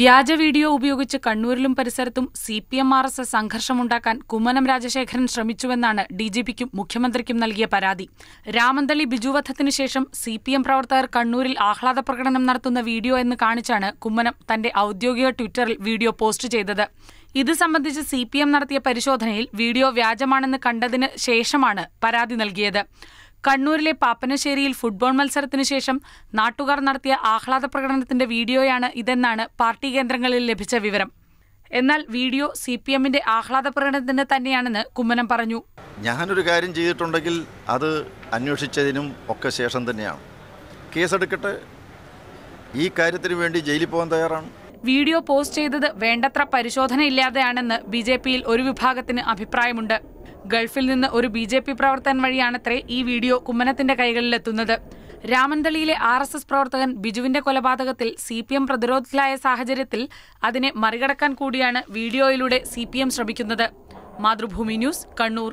വ്യാജ വീഡിയോ ഉപയോഗിച്ച് കണ്ണൂരിലും പരിസരത്തും C P M R S S സംഘർഷമുണ്ടാക്കാൻ Kummanam Rajasekharan ശ്രമിച്ചുവെന്നാണ് ഡി ജി പിക്കും മുഖ്യമന്ത്രിക്കും നൽകിയ പരാതി. രാമന്തളി ബിജുവധത്തിനു ശേഷം സി പി എം പ്രവർത്തകർ കണ്ണൂരിൽ ആഹ്ലാദ പ്രകടനം നടത്തുന്ന വീഡിയോ എന്ന് കാണിച്ചാണ് കുമ്മനം തന്റെ ഔദ്യോഗിക ട്വിറ്ററിൽ വീഡിയോ പോസ്റ്റ് ചെയ്തത്. ഇത് സംബന്ധിച്ച് സി പി എം നടത്തിയ പരിശോധനയിൽ വീഡിയോ വ്യാജമാണെന്ന് കണ്ടതിന് ശേഷമാണ് പരാതി നൽകിയത്. കണ്ണൂരിലെ പാപ്പനശ്ശേരിയിൽ ഫുട്ബോൾ മത്സരത്തിനു ശേഷം നാട്ടുകാർ നടത്തിയ ആഹ്ലാദ പ്രകടനത്തിന്റെ വീഡിയോയാണ് ഇതെന്നാണ് പാർട്ടി കേന്ദ്രങ്ങളിൽ ലഭിച്ച വിവരം. എന്നാൽ വീഡിയോ സി പി എമ്മിന്റെ ആഹ്ലാദ പ്രകടനത്തിന് തന്നെയാണെന്ന് കുമ്മനം പറഞ്ഞു. ഞാനൊരു കാര്യം ചെയ്തിട്ടുണ്ടെങ്കിൽ അത് അന്വേഷിച്ചതിനും ഒക്കെ ശേഷം തന്നെയാണ്. കേസെടുക്കട്ടെ. ഈ കാര്യത്തിന് വേണ്ടി ജയിലിൽ പോകാൻ തയ്യാറാണ്. വീഡിയോ പോസ്റ്റ് ചെയ്തത് വേണ്ടത്ര പരിശോധനയില്ലാതെയാണെന്ന് ബി ജെ പിയിൽ ഒരു വിഭാഗത്തിന് അഭിപ്രായമുണ്ട്. ഗൾഫിൽ നിന്ന് ഒരു ബി ജെ പി പ്രവർത്തകൻ വഴിയാണത്രേ ഈ വീഡിയോ കുമ്മനത്തിന്റെ കൈകളിലെത്തുന്നത്. രാമന്തളിയിലെ ആർ എസ് എസ് പ്രവർത്തകൻ ബിജുവിന്റെ കൊലപാതകത്തിൽ സി പി എം പ്രതിരോധത്തിലായ സാഹചര്യത്തിൽ അതിനെ മറികടക്കാൻ കൂടിയാണ് വീഡിയോയിലൂടെ സി പി എം ശ്രമിക്കുന്നത്. മാതൃഭൂമി ന്യൂസ് കണ്ണൂർ.